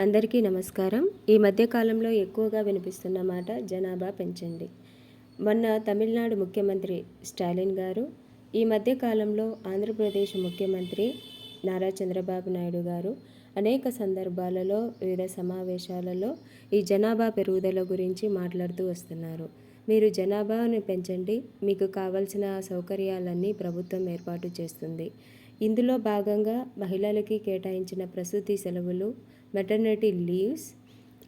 అందరికీ నమస్కారం. ఈ మధ్యకాలంలో ఎక్కువగా వినిపిస్తున్న మాట జనాభా పెంచండి. మొన్న తమిళనాడు ముఖ్యమంత్రి స్టాలిన్ గారు ఈ మధ్యకాలంలో ఆంధ్రప్రదేశ్ ముఖ్యమంత్రి నారా చంద్రబాబు నాయుడు గారు అనేక సందర్భాలలో వివిధ సమావేశాలలో ఈ జనాభా పెరుగుదల గురించి మాట్లాడుతూ వస్తున్నారు. మీరు జనాభాను పెంచండి. మీకు కావలసిన సౌకర్యాలన్నీ ప్రభుత్వం ఏర్పాటు చేస్తుంది. ఇందులో భాగంగా మహిళలకి కేటాయించిన ప్రసూతి సెలవులు మెటర్నిటీ లీవ్స్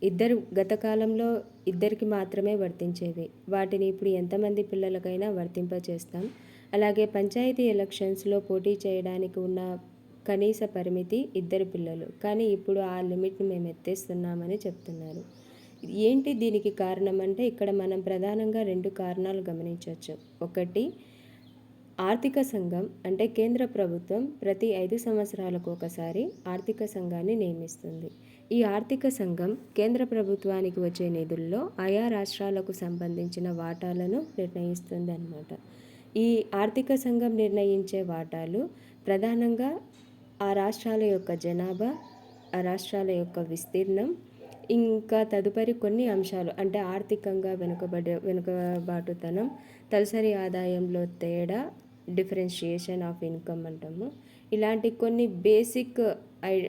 ఇద్దరు గత కాలంలో ఇద్దరికి మాత్రమే వర్తించేవి. వాటిని ఇప్పుడు ఎంతమంది పిల్లలకైనా వర్తింపచేస్తాం. అలాగే పంచాయతీ ఎలక్షన్స్లో పోటీ చేయడానికి ఉన్న కనీస పరిమితి ఇద్దరు పిల్లలు. కానీ ఇప్పుడు ఆ లిమిట్ని మేము ఎత్తేస్తున్నామని చెప్తున్నారు. ఏంటి దీనికి కారణం అంటే ఇక్కడ మనం ప్రధానంగా రెండు కారణాలు గమనించవచ్చు. ఒకటి ఆర్థిక సంఘం అంటే కేంద్ర ప్రభుత్వం ప్రతి ఐదు సంవత్సరాలకు ఒకసారి ఆర్థిక సంఘాన్ని నియమిస్తుంది. ఈ ఆర్థిక సంఘం కేంద్ర ప్రభుత్వానికి వచ్చే నిధుల్లో ఆయా రాష్ట్రాలకు సంబంధించిన వాటాలను నిర్ణయిస్తుంది అన్నమాట ఈ ఆర్థిక సంఘం నిర్ణయించే వాటాలు ప్రధానంగా ఆ రాష్ట్రాల యొక్క జనాభా ఆ రాష్ట్రాల యొక్క విస్తీర్ణం ఇంకా తదుపరి కొన్ని అంశాలు. అంటే ఆర్థికంగా వెనుకబడే వెనుకబాటుతనం తలసరి ఆదాయంలో తేడా డిఫరెన్షియేషన్ ఆఫ్ ఇన్కమ్ అంటాము. ఇలాంటి కొన్ని బేసిక్ ఐ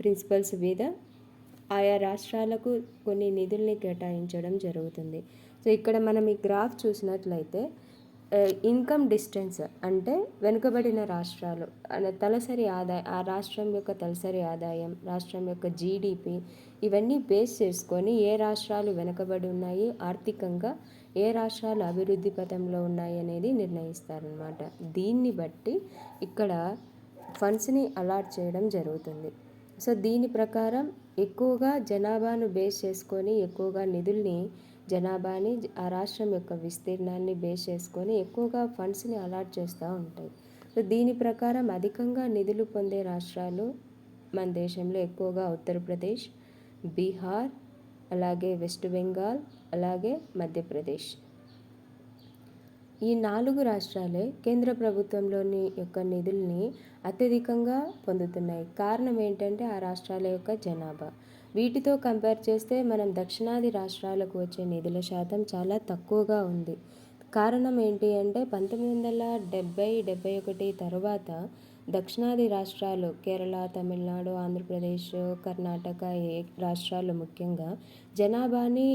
ప్రిన్సిపల్స్ మీద ఆయా రాష్ట్రాలకు కొన్ని నిధుల్ని కేటాయించడం జరుగుతుంది. సో ఇక్కడ మనం ఈ గ్రాఫ్ చూసినట్లయితే ఇన్కమ్ డిస్టెన్స్ అంటే వెనుకబడిన రాష్ట్రాలు. తలసరి ఆదాయం ఆ రాష్ట్రం యొక్క తలసరి ఆదాయం రాష్ట్రం యొక్క జీడిపి ఇవన్నీ బేస్ చేసుకొని ఏ రాష్ట్రాలు వెనుకబడి ఉన్నాయి ఆర్థికంగా ఏ రాష్ట్రాలు అభివృద్ధి పథంలో ఉన్నాయి అనేది నిర్ణయిస్తారనమాట దీన్ని బట్టి ఇక్కడ ఫండ్స్ని అలాట్ చేయడం జరుగుతుంది. సో దీని ప్రకారం ఎక్కువగా జనాభాను బేస్ చేసుకొని ఎక్కువగా నిధుల్ని జనాభాని ఆ రాష్ట్రం యొక్క విస్తీర్ణాన్ని బేస్ చేసుకొని ఎక్కువగా ఫండ్స్ని అలాట్ చేస్తూ ఉంటాయి. సో దీని ప్రకారం అధికంగా నిధులు పొందే రాష్ట్రాలు మన దేశంలో ఎక్కువగా ఉత్తరప్రదేశ్ బీహార్ అలాగే వెస్ట్ బెంగాల్ అలాగే మధ్యప్రదేశ్. ఈ నాలుగు రాష్ట్రాలే కేంద్ర ప్రభుత్వంలోని యొక్క నిధుల్ని అత్యధికంగా పొందుతున్నాయి. కారణం ఏంటంటే ఆ రాష్ట్రాల యొక్క జనాభా. వీటితో కంపేర్ చేస్తే మనం దక్షిణాది రాష్ట్రాలకు వచ్చే నిధుల శాతం చాలా తక్కువగా ఉంది. కారణం ఏంటి అంటే పంతొమ్మిది వందల డెబ్భై డెబ్బై ఒకటి తర్వాత దక్షిణాది రాష్ట్రాలు కేరళ తమిళనాడు ఆంధ్రప్రదేశ్ కర్ణాటక ఏ రాష్ట్రాలు ముఖ్యంగా జనాభాని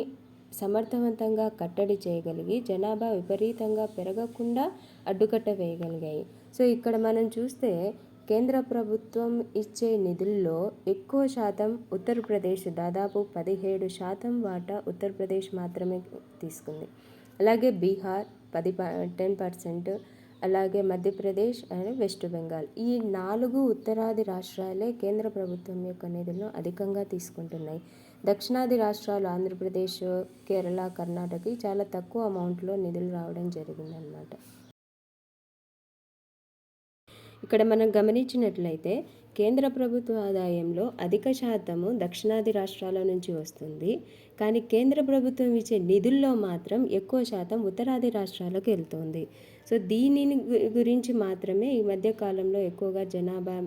సమర్థవంతంగా కట్టడి చేయగలిగి జనాభా విపరీతంగా పెరగకుండా అడ్డుకట్ట వేయగలిగాయి. సో ఇక్కడ మనం చూస్తే కేంద్ర ప్రభుత్వం ఇచ్చే నిధుల్లో ఎక్కువ శాతం ఉత్తరప్రదేశ్ దాదాపు పదిహేడు శాతం వాటా ఉత్తరప్రదేశ్ మాత్రమే తీసుకుంది. అలాగే బీహార్ పది టెన్ పర్సెంట్ అలాగే మధ్యప్రదేశ్ అండ్ వెస్ట్ బెంగాల్. ఈ నాలుగు ఉత్తరాది రాష్ట్రాలే కేంద్ర ప్రభుత్వం యొక్క నిధులను అధికంగా తీసుకుంటున్నాయి. దక్షిణాది రాష్ట్రాలు ఆంధ్రప్రదేశ్ కేరళ కర్ణాటక చాలా తక్కువ అమౌంట్లో నిధులు రావడం జరిగిందనమాట ఇక్కడ మనం గమనించినట్లయితే కేంద్ర ప్రభుత్వ ఆదాయంలో అధిక శాతము దక్షిణాది రాష్ట్రాల నుంచి వస్తుంది. కానీ కేంద్ర ప్రభుత్వం ఇచ్చే నిధుల్లో మాత్రం ఎక్కువ శాతం ఉత్తరాది రాష్ట్రాలకు వెళ్తుంది. సో దీనిని గురించి మాత్రమే ఈ మధ్య కాలంలో ఎక్కువగా జనాభా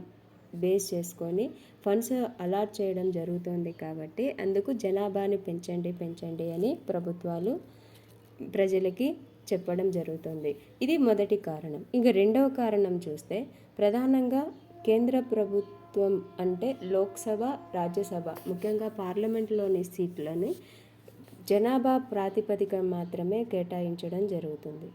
బేస్ చేసుకొని ఫండ్స్ అలాట్ చేయడం జరుగుతుంది కాబట్టి అందుకు జనాభాని పెంచండి పెంచండి అని ప్రభుత్వాలు ప్రజలకి చెప్పడం జరుగుతుంది. ఇది మొదటి కారణం. ఇక రెండవ కారణం చూస్తే ప్రధానంగా కేంద్ర ప్రభుత్వం అంటే లోక్సభ రాజ్యసభ ముఖ్యంగా పార్లమెంట్లోని సీట్లని జనాభా ప్రాతిపదిక మాత్రమే కేటాయించడం జరుగుతుంది.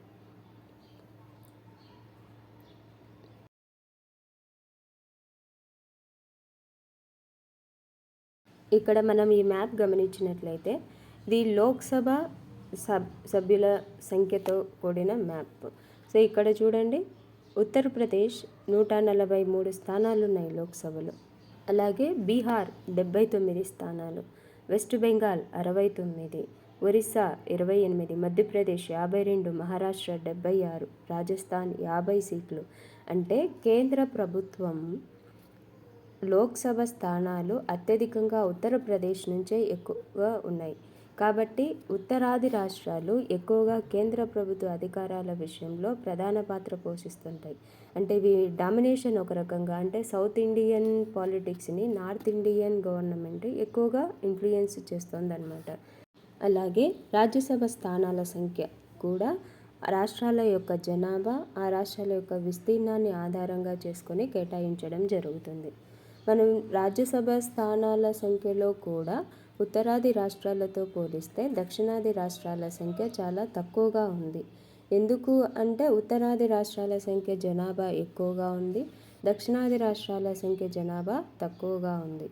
ఇక్కడ మనం ఈ మ్యాప్ గమనించినట్లయితే ది లోక్సభ సబ్ సభ్యుల సంఖ్యతో కూడిన మ్యాప్. సో ఇక్కడ చూడండి. ఉత్తరప్రదేశ్ నూట నలభై మూడు స్థానాలు ఉన్నాయి లోక్సభలో. అలాగే బీహార్ డెబ్బై తొమ్మిది స్థానాలు. వెస్ట్ బెంగాల్ అరవై తొమ్మిది. ఒరిస్సా ఇరవై ఎనిమిది. మధ్యప్రదేశ్ యాభై రెండు. మహారాష్ట్ర డెబ్బై ఆరు. రాజస్థాన్ యాభై సీట్లు. అంటే కేంద్ర ప్రభుత్వం లోక్సభ స్థానాలు అత్యధికంగా ఉత్తరప్రదేశ్ నుంచే ఎక్కువగా ఉన్నాయి. కాబట్టి ఉత్తరాది రాష్ట్రాలు ఎక్కువగా కేంద్ర ప్రభుత్వ అధికారాల విషయంలో ప్రధాన పాత్ర పోషిస్తుంటాయి. అంటే ఇవి డామినేషన్ ఒక రకంగా అంటే సౌత్ ఇండియన్ పాలిటిక్స్ని నార్త్ ఇండియన్ గవర్నమెంట్ ఎక్కువగా ఇన్ఫ్లుయెన్స్ చేస్తుందన్నమాట. అలాగే రాజ్యసభ స్థానాల సంఖ్య కూడా రాష్ట్రాల యొక్క జనాభా ఆ రాష్ట్రాల యొక్క విస్తీర్ణాన్ని ఆధారంగా చేసుకొని కేటాయించడం జరుగుతుంది. మనం రాజ్యసభ స్థానాల సంఖ్యలో కూడా ఉత్తరాది రాష్ట్రాలతో పోలిస్తే దక్షిణాది రాష్ట్రాల సంఖ్య చాలా తక్కువగా ఉంది. ఎందుకు అంటే ఉత్తరాది రాష్ట్రాల సంఖ్య జనాభా ఎక్కువగా ఉంది. దక్షిణాది రాష్ట్రాల సంఖ్య జనాభా తక్కువగా ఉంది.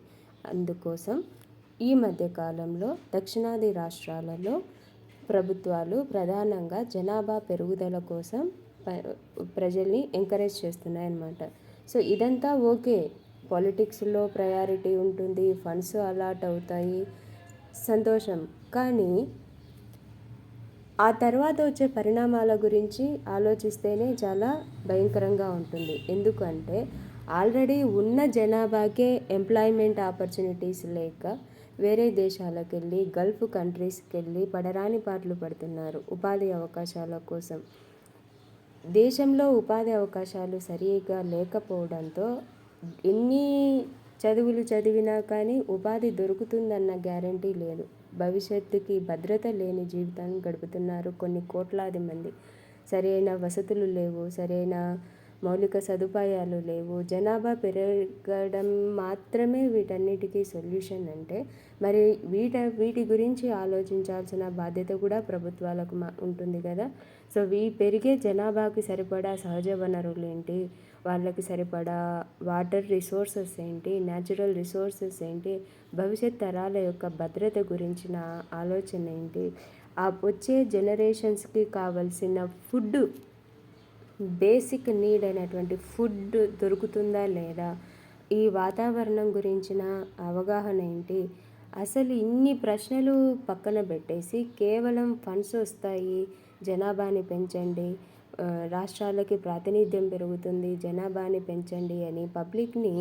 అందుకోసం ఈ మధ్యకాలంలో దక్షిణాది రాష్ట్రాలలో ప్రభుత్వాలు ప్రధానంగా జనాభా పెరుగుదల కోసం ప్రజల్ని ఎంకరేజ్ చేస్తున్నాయి అన్నమాట సో ఇదంతా ఓకే. పాలిటిక్స్లో ప్రయారిటీ ఉంటుంది ఫండ్స్ అలాట్ అవుతాయి. సంతోషం. కానీ ఆ తర్వాత వచ్చే పరిణామాల గురించి ఆలోచిస్తేనే చాలా భయంకరంగా ఉంటుంది. ఎందుకంటే ఆల్రెడీ ఉన్న జనాభాకే ఎంప్లాయ్మెంట్ ఆపర్చునిటీస్ లేక వేరే దేశాలకు వెళ్ళి గల్ఫ్ కంట్రీస్కి వెళ్ళి పడరాని పాటలు పడుతున్నారు ఉపాధి అవకాశాల కోసం. దేశంలో ఉపాధి అవకాశాలు సరిగా లేకపోవడంతో ఎన్ని చదువులు చదివినా కానీ ఉపాధి దొరుకుతుందన్న గ్యారంటీ లేదు. భవిష్యత్తుకి భద్రత లేని జీవితాన్ని గడుపుతున్నారు కొన్ని కోట్లాది మంది. సరైన వసతులు లేవు సరైన మౌలిక సదుపాయాలు లేవు. జనాభా పెరగడం మాత్రమే వీటన్నిటికీ సొల్యూషన్ అంటే మరి వీట వీటి గురించి ఆలోచించాల్సిన బాధ్యత కూడా ప్రభుత్వాలకు మా ఉంటుంది కదా. సో వీ పెరిగే జనాభాకి సరిపడా సహజ వనరులు ఏంటి? వాళ్ళకి సరిపడా వాటర్ రిసోర్సెస్ ఏంటి న్యాచురల్ రిసోర్సెస్ ఏంటి భవిష్యత్ తరాల యొక్క భద్రత గురించిన ఆలోచన ఏంటి ఆ వచ్చే జనరేషన్స్కి కావలసిన ఫుడ్ బేసిక్ నీడ్ అయినటువంటి ఫుడ్ దొరుకుతుందా లేదా ఈ వాతావరణం గురించిన అవగాహన ఏంటి అసలు ఇన్ని ప్రశ్నలు పక్కన పెట్టేసి కేవలం ఫండ్స్ వస్తాయి జనాభాని పెంచండి రాష్ట్రాలకి ప్రాతినిధ్యం పెరుగుతుంది జనాభాని పెంచండి అని పబ్లిక్ని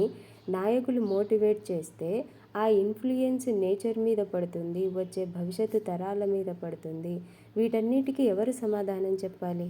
నాయకులు మోటివేట్ చేస్తే ఆ ఇన్ఫ్లుయెన్స్ నేచర్ మీద పడుతుంది వచ్చే భవిష్యత్తు తరాల మీద పడుతుంది. వీటన్నిటికీ ఎవరు సమాధానం చెప్పాలి?